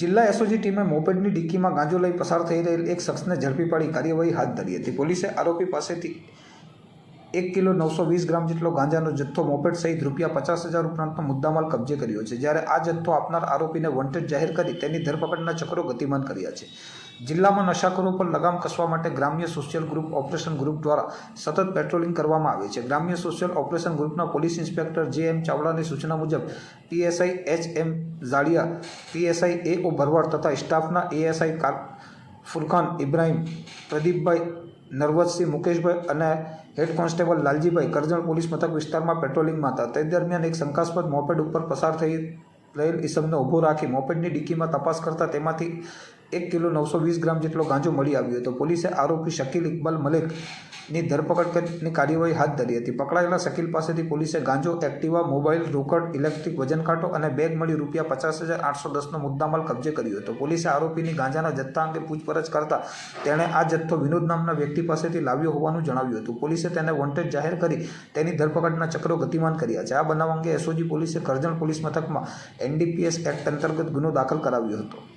જિલ્લા એસઓજી ટીમે મોપેડની ડિક્કીમાં ગાંજો લઈ પસાર થઈ રહેલ એક શખ્સને ઝડપી પાડી કાર્યવાહી હાથ ધરી હતી. પોલીસે આરોપી પાસેથી એક કિલો નવસો વીસ ગ્રામ જેટલો ગાંજાનો જથ્થો મોપેડ સહિત રૂપિયા પચાસ હજાર ઉપરાંતનો મુદ્દામાલ કબજે કર્યો છે. જ્યારે આ જથ્થો આપનાર આરોપીને વોન્ટેડ જાહેર કરી તેની ધરપકડના ચક્રો ગતિમાન કર્યા છે. જિલ્લામાં નશાખોરો પર લગામ કસવા માટે ગ્રામ્ય સોશિયલ ગ્રુપ ઓપરેશન ગ્રુપ દ્વારા સતત પેટ્રોલિંગ કરવામાં આવે છે. ગ્રામ્ય સોશિયલ ઓપરેશન ગ્રુપના પોલીસ ઇન્સ્પેક્ટર જે એમ ચાવડાની સૂચના મુજબ PSI H M Zadia, PSI A O Bharwad તથા સ્ટાફના એએસઆઈ કાર ફુરખાન ઇબ્રાહીમ, પ્રદીપભાઈ નરવતસિંહ મુકેશભાઈ અને head constable Laljibhai Karjan police મથક વિસ્તારમાં પેટ્રોલિંગમાં હતા. તે દરમિયાન એક શંકાસ્પદ મોપેડ ઉપર પસાર થઈ રહેલ ઇસમને ઊભો રાખી મોપેડની ડિક્કીમાં તપાસ કરતા તેમાંથી એક કિલો નવસો વીસ ગ્રામ જેટલો ગાંજો મળી આવ્યો હતો. પોલીસે આરોપી શકીલ ઇકબાલ મલિકની ધરપકડ કરીને કાર્યવાહી હાથ ધરી હતી. પકડાયેલા શકીલ પાસેથી પોલીસે ગાંજો, એક્ટિવા, મોબાઈલ, રોકડ, ઇલેક્ટ્રિક વજન કાંટો અને બેગ મળી રૂપિયા પચાસ હજાર આઠસો દસનો મુદ્દામાલ કબજે કર્યો હતો. પોલીસે આરોપીની ગાંજાના જથ્થા અંગે પૂછપરછ કરતા તેણે આ જથ્થો વિનોદ નામના વ્યક્તિ પાસેથી લાવ્યો હોવાનું જણાવ્યું હતું. પોલીસે તેને વોન્ટેડ જાહેર કરી તેની ધરપકડના ચક્રો ગતિમાન કર્યા છે. આ બનાવ અંગે એસઓજી પોલીસે કરજણ પોલીસ મથકમાં એનડીપીએસ એક્ટ અંતર્ગત ગુનો દાખલ કરાવ્યો હતો.